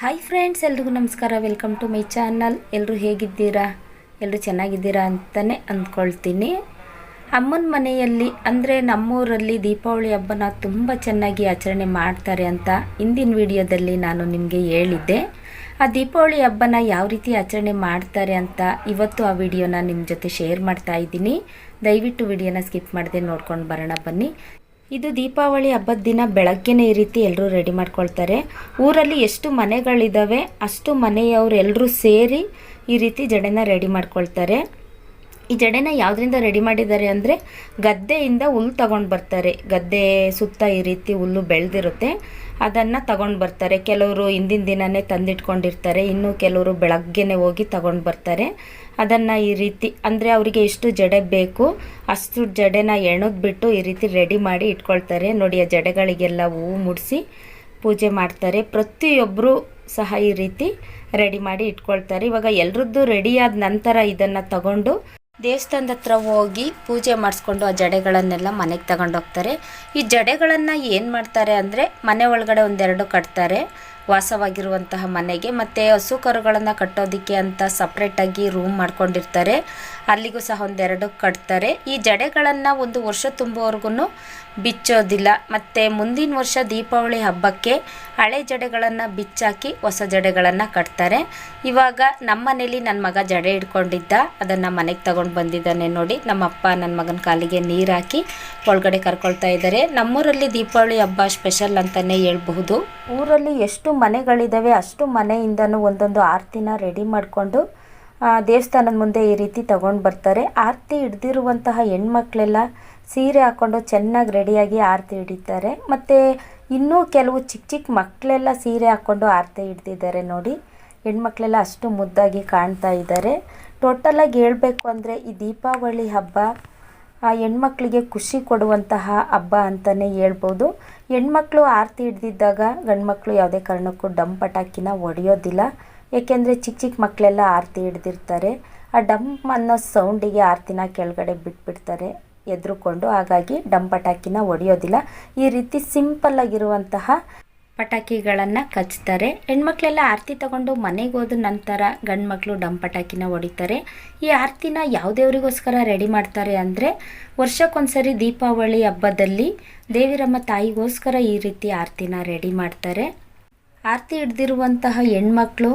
Hi friends ಎಲ್ರಿಗೂ ನಮಸ್ಕಾರ. Welcome to my channel ಎಲ್ಲರೂ ಹೇಗಿದ್ದೀರಾ? ಎಲ್ಲರೂ ಚೆನ್ನಾಗಿದ್ದೀರಾ ಅಂತಲೇ ಅಂದ್ಕೊಳ್ತೀನಿ. ಅಮ್ಮನ ಮನೆಯಲ್ಲಿ ಅಂದರೆ ನಮ್ಮೂರಲ್ಲಿ ದೀಪಾವಳಿ ಹಬ್ಬನ ತುಂಬ ಚೆನ್ನಾಗಿ ಆಚರಣೆ ಮಾಡ್ತಾರೆ ಅಂತ ಹಿಂದಿನ ವಿಡಿಯೋದಲ್ಲಿ ನಾನು ನಿಮಗೆ ಹೇಳಿದ್ದೆ. ಆ ದೀಪಾವಳಿ ಹಬ್ಬನ ಯಾವ ರೀತಿ ಆಚರಣೆ ಮಾಡ್ತಾರೆ ಅಂತ ಇವತ್ತು ಆ ವಿಡಿಯೋನ ನಿಮ್ಮ ಜೊತೆ ಶೇರ್ ಮಾಡ್ತಾ ಇದ್ದೀನಿ. ದಯವಿಟ್ಟು ವಿಡಿಯೋನ ಸ್ಕಿಪ್ ಮಾಡದೆ ನೋಡ್ಕೊಂಡು ಬರೋಣ ಬನ್ನಿ. ಇದು ದೀಪಾವಳಿ ಹಬ್ಬದ ದಿನ ಬೆಳಗ್ಗೆನೇ ಈ ರೀತಿ ಎಲ್ಲರೂ ರೆಡಿ ಮಾಡ್ಕೊಳ್ತಾರೆ. ಊರಲ್ಲಿ ಎಷ್ಟು ಮನೆಗಳಿದ್ದಾವೆ ಅಷ್ಟು ಮನೆಯವರು ಎಲ್ಲರೂ ಸೇರಿ ಈ ರೀತಿ ಜಡೆನ ರೆಡಿ ಮಾಡ್ಕೊಳ್ತಾರೆ. ಈ ಜಡೆನ ಯಾವುದರಿಂದ ರೆಡಿ ಮಾಡಿದ್ದಾರೆ ಅಂದರೆ ಗದ್ದೆಯಿಂದ ಹುಲ್ಲು ತಗೊಂಡು ಬರ್ತಾರೆ. ಗದ್ದೆ ಸುತ್ತ ಈ ರೀತಿ ಹುಲ್ಲು ಬೆಳೆದಿರುತ್ತೆ, ಅದನ್ನು ತಗೊಂಡು ಬರ್ತಾರೆ. ಕೆಲವರು ಹಿಂದಿನ ದಿನವೇ ತಂದಿಟ್ಕೊಂಡಿರ್ತಾರೆ, ಇನ್ನು ಕೆಲವರು ಬೆಳಗ್ಗೆನೆ ಹೋಗಿ ತಗೊಂಡು ಬರ್ತಾರೆ. ಅದನ್ನು ಈ ರೀತಿ, ಅಂದರೆ ಅವರಿಗೆ ಎಷ್ಟು ಜಡೆ ಬೇಕು, ಅಷ್ಟು ಜಡೆನ ಎಣದ್ಬಿಟ್ಟು ಈ ರೀತಿ ರೆಡಿ ಮಾಡಿ ಇಟ್ಕೊಳ್ತಾರೆ. ನೋಡಿ, ಆ ಜಡೆಗಳಿಗೆಲ್ಲ ಹೂವು ಮುಡಿಸಿ ಪೂಜೆ ಮಾಡ್ತಾರೆ. ಪ್ರತಿಯೊಬ್ಬರು ಸಹ ಈ ರೀತಿ ರೆಡಿ ಮಾಡಿ ಇಟ್ಕೊಳ್ತಾರೆ. ಇವಾಗ ಎಲ್ರದ್ದು ರೆಡಿ ಆದ ನಂತರ ಇದನ್ನು ತಗೊಂಡು ದೇವಸ್ಥಾನದ ಹತ್ರ ಹೋಗಿ ಪೂಜೆ ಮಾಡಿಸ್ಕೊಂಡು ಆ ಜಡೆಗಳನ್ನೆಲ್ಲ ಮನೆಗೆ ತಗೊಂಡೋಗ್ತಾರೆ ಈ ಜಡೆಗಳನ್ನು ಏನು ಮಾಡ್ತಾರೆ ಅಂದರೆ ಮನೆ ಒಳಗಡೆ ಒಂದೆರಡು ಕಟ್ತಾರೆ. ವಾಸವಾಗಿರುವಂತಹ ಮನೆಗೆ. ಮತ್ತು ಹಸು ಕರುಗಳನ್ನು ಕಟ್ಟೋದಕ್ಕೆ ಅಂತ ಸಪ್ರೇಟಾಗಿ ರೂಮ್ ಮಾಡ್ಕೊಂಡಿರ್ತಾರೆ. ಅಲ್ಲಿಗೂ ಸಹ ಒಂದೆರಡು ಕಟ್ತಾರೆ. ಈ ಜಡೆಗಳನ್ನು ಒಂದು ವರ್ಷ ತುಂಬುವವರೆಗೂ ಬಿಚ್ಚೋದಿಲ್ಲ. ಮತ್ತು ಮುಂದಿನ ವರ್ಷ ದೀಪಾವಳಿ ಹಬ್ಬಕ್ಕೆ ಹಳೆ ಜಡೆಗಳನ್ನು ಬಿಚ್ಚಾಕಿ ಹೊಸ ಜಡೆಗಳನ್ನು ಕಟ್ತಾರೆ. ಇವಾಗ ನಮ್ಮ ಮನೇಲಿ ನನ್ನ ಮಗ ಜಡೆ ಹಿಡ್ಕೊಂಡಿದ್ದ. ಅದನ್ನು ಮನೆಗೆ ತಗೊಂಡು ಬಂದಿದ್ದಾನೆ ನೋಡಿ. ನಮ್ಮ ಅಪ್ಪ ನನ್ನ ಮಗನ ಕಾಲಿಗೆ ನೀರು ಹಾಕಿ ಒಳಗಡೆ ಕರ್ಕೊಳ್ತಾ ಇದ್ದಾರೆ. ನಮ್ಮೂರಲ್ಲಿ ದೀಪಾವಳಿ ಹಬ್ಬ ಸ್ಪೆಷಲ್ ಅಂತಲೇ ಹೇಳ್ಬಹುದು. ಊರಲ್ಲಿ ಎಷ್ಟು ಮನೆಗಳಿದ್ದಾವೆ. ಅಷ್ಟು ಮನೆಯಿಂದನೂ ಒಂದೊಂದು ಆರತಿನ ರೆಡಿ ಮಾಡಿಕೊಂಡು ದೇವಸ್ಥಾನದ ಮುಂದೆ ಈ ರೀತಿ ತಗೊಂಡು ಬರ್ತಾರೆ. ಆರತಿ ಹಿಡ್ದಿರುವಂತಹ ಹೆಣ್ಮಕ್ಳೆಲ್ಲ ಸೀರೆ ಹಾಕ್ಕೊಂಡು ಚೆನ್ನಾಗಿ ರೆಡಿಯಾಗಿ ಆರತಿ ಹಿಡಿತಾರೆ. ಮತ್ತು ಇನ್ನೂ ಕೆಲವು ಚಿಕ್ಕ ಚಿಕ್ಕ ಮಕ್ಕಳೆಲ್ಲ ಸೀರೆ ಹಾಕ್ಕೊಂಡು ಆರತಿ ಹಿಡ್ದಿದ್ದಾರೆ ನೋಡಿ. ಹೆಣ್ಮಕ್ಳೆಲ್ಲ ಅಷ್ಟು ಮುದ್ದಾಗಿ ಕಾಣ್ತಾ ಇದ್ದಾರೆ. ಟೋಟಲಾಗಿ ಹೇಳಬೇಕು ಅಂದರೆ ಈ ದೀಪಾವಳಿ ಹಬ್ಬ ಆ ಹೆಣ್ಮಕ್ಳಿಗೆ ಖುಷಿ ಕೊಡುವಂತಹ ಹಬ್ಬ ಅಂತಲೇ ಹೇಳ್ಬೋದು. ಹೆಣ್ಮಕ್ಳು ಆರತಿ ಹಿಡ್ದಿದ್ದಾಗ ಗಂಡ್ಮಕ್ಳು ಯಾವುದೇ ಕಾರಣಕ್ಕೂ ಡಮ್ ಪಟಾಕಿನ ಹೊಡೆಯೋದಿಲ್ಲ. ಏಕೆಂದರೆ ಚಿಕ್ಕ ಚಿಕ್ಕ ಮಕ್ಕಳೆಲ್ಲ ಆರತಿ ಹಿಡ್ದಿರ್ತಾರೆ. ಆ ಡಮ್ ಅನ್ನೋ ಸೌಂಡಿಗೆ ಆರತಿನ ಕೆಳಗಡೆ ಬಿಟ್ಬಿಡ್ತಾರೆ, ಎದ್ರುಕೊಂಡು. ಹಾಗಾಗಿ ಡಮ್ ಪಟಾಕಿನ ಹೊಡೆಯೋದಿಲ್ಲ. ಈ ರೀತಿ ಸಿಂಪಲ್ಲಾಗಿರುವಂತಹ ಪಟಾಕಿಗಳನ್ನು ಕಚ್ತಾರೆ. ಹೆಣ್ಮಕ್ಳೆಲ್ಲ ಆರತಿ ತಗೊಂಡು ಮನೆಗೆ ಹೋದ ನಂತರ ಗಂಡು ಮಕ್ಕಳು ಡಮ್ ಪಟಾಕಿನ ಹೊಡಿತಾರೆ. ಈ ಆರತಿನ ಯಾವ ದೇವರಿಗೋಸ್ಕರ ರೆಡಿ ಮಾಡ್ತಾರೆ ಅಂದರೆ ವರ್ಷಕ್ಕೊಂದ್ಸರಿ ದೀಪಾವಳಿ ಹಬ್ಬದಲ್ಲಿ ದೇವಿರಮ್ಮ ತಾಯಿಗೋಸ್ಕರ ಈ ರೀತಿ ಆರತಿನ ರೆಡಿ ಮಾಡ್ತಾರೆ. ಆರತಿ ಹಿಡ್ದಿರುವಂತಹ ಹೆಣ್ಮಕ್ಳು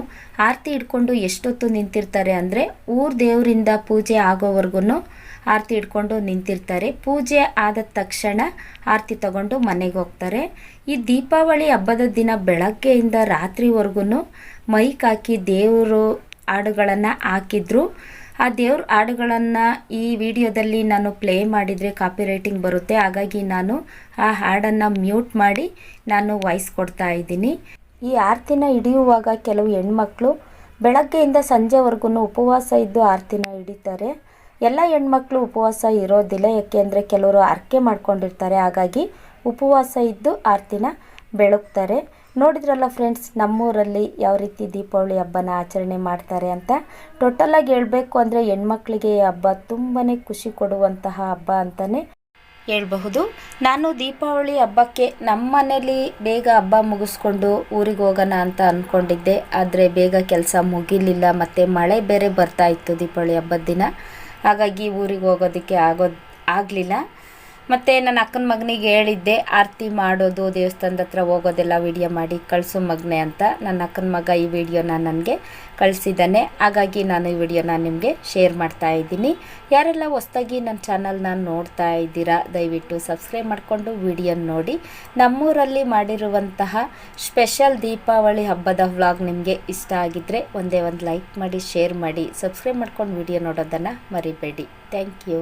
ಆರತಿ ಹಿಡ್ಕೊಂಡು ಎಷ್ಟೊತ್ತು ನಿಂತಿರ್ತಾರೆ ಅಂದರೆ ಊರು ದೇವರಿಂದ ಪೂಜೆ ಆಗೋವರೆಗೂ ಆರತಿ ಹಿಡ್ಕೊಂಡು ನಿಂತಿರ್ತಾರೆ. ಪೂಜೆ ಆದ ತಕ್ಷಣ ಆರತಿ ತಗೊಂಡು ಮನೆಗೆ ಹೋಗ್ತಾರೆ. ಈ ದೀಪಾವಳಿ ಹಬ್ಬದ ದಿನ ಬೆಳಗ್ಗೆಯಿಂದ ರಾತ್ರಿವರೆಗೂ ಮೈಕ್ ಹಾಕಿ ದೇವರು ಹಾಡುಗಳನ್ನು ಹಾಕಿದ್ರು. ಆ ದೇವ್ರ ಹಾಡುಗಳನ್ನು ಈ ವಿಡಿಯೋದಲ್ಲಿ ನಾನು ಪ್ಲೇ ಮಾಡಿದರೆ ಕಾಪಿ ರೈಟಿಂಗ್ ಬರುತ್ತೆ. ಹಾಗಾಗಿ ನಾನು ಆ ಹಾಡನ್ನು ಮ್ಯೂಟ್ ಮಾಡಿ ನಾನು ವಾಯ್ಸ್ ಕೊಡ್ತಾ ಇದ್ದೀನಿ. ಈ ಆರತಿನ ಹಿಡಿಯುವಾಗ ಕೆಲವು ಹೆಣ್ಮಕ್ಳು ಬೆಳಗ್ಗೆಯಿಂದ ಸಂಜೆವರೆಗೂ ಉಪವಾಸ ಇದ್ದು ಆರತಿನ ಹಿಡಿತಾರೆ. ಎಲ್ಲ ಹೆಣ್ಮಕ್ಳು ಉಪವಾಸ ಇರೋದಿಲ್ಲ, ಯಾಕೆಂದರೆ ಕೆಲವರು ಅರ್ಕೆ ಮಾಡ್ಕೊಂಡಿರ್ತಾರೆ. ಹಾಗಾಗಿ ಉಪವಾಸ ಇದ್ದು ಆರತಿನ ಬೆಳಗ್ತಾರೆ. ನೋಡಿದ್ರಲ್ಲ ಫ್ರೆಂಡ್ಸ್ ನಮ್ಮೂರಲ್ಲಿ ಯಾವ ರೀತಿ ದೀಪಾವಳಿ ಹಬ್ಬನ ಆಚರಣೆ ಮಾಡ್ತಾರೆ ಅಂತ? ಟೋಟಲಾಗಿ ಹೇಳಬೇಕು ಅಂದರೆ ಹೆಣ್ಮಕ್ಳಿಗೆ ಈ ಹಬ್ಬ ತುಂಬಾ ಖುಷಿ ಕೊಡುವಂತಹ ಹಬ್ಬ ಅಂತಲೇ ಹೇಳ್ಬಹುದು. ನಾನು ದೀಪಾವಳಿ ಹಬ್ಬಕ್ಕೆ ನಮ್ಮ ಮನೇಲಿ ಬೇಗ ಹಬ್ಬ ಮುಗಿಸ್ಕೊಂಡು ಊರಿಗೆ ಹೋಗೋಣ ಅಂತ ಅಂದ್ಕೊಂಡಿದ್ದೆ ಆದರೆ ಬೇಗ ಕೆಲಸ ಮುಗಿಲಿಲ್ಲ, ಮತ್ತು ಮಳೆ ಬೇರೆ ಬರ್ತಾ ಇತ್ತು ದೀಪಾವಳಿ ಹಬ್ಬದ ದಿನ. ಹಾಗಾಗಿ ಊರಿಗೆ ಹೋಗೋದಕ್ಕೆ ಆಗೋದು ಆಗಲಿಲ್ಲ. ಮತ್ತು ನನ್ನ ಅಕ್ಕನ ಮಗನಿಗೆ ಹೇಳಿದ್ದೆ, ಆರತಿ ಮಾಡೋದು, ದೇವಸ್ಥಾನದ ಹತ್ರ ಹೋಗೋದೆಲ್ಲ ವಿಡಿಯೋ ಮಾಡಿ, ಕಳಿಸು ಮಗನೆ ಅಂತ. ನನ್ನ ಅಕ್ಕನ ಮಗ ಈ ವಿಡಿಯೋನ ನನಗೆ ಕಳಿಸಿದ್ದಾನೆ. ಹಾಗಾಗಿ ನಾನು ಈ ವಿಡಿಯೋನ ನಿಮಗೆ ಶೇರ್ ಮಾಡ್ತಾ ಇದ್ದೀನಿ. ಯಾರೆಲ್ಲ ಹೊಸ್ದಾಗಿ ನನ್ನ ಚಾನಲ್ನ ನೋಡ್ತಾ ಇದ್ದೀರಾ, ದಯವಿಟ್ಟು ಸಬ್ಸ್ಕ್ರೈಬ್ ಮಾಡಿಕೊಂಡು ವಿಡಿಯೋ ನೋಡಿ. ನಮ್ಮೂರಲ್ಲಿ ಮಾಡಿರುವಂತಹ ಸ್ಪೆಷಲ್ ದೀಪಾವಳಿ ಹಬ್ಬದ ವ್ಲಾಗ್ ನಿಮಗೆ ಇಷ್ಟ ಆಗಿದ್ದರೆ ಒಂದೇ ಒಂದು ಲೈಕ್ ಮಾಡಿ ಶೇರ್ ಮಾಡಿ ಸಬ್ಸ್ಕ್ರೈಬ್ ಮಾಡ್ಕೊಂಡು ವಿಡಿಯೋ ನೋಡೋದನ್ನು ಮರಿಬೇಡಿ. Thank you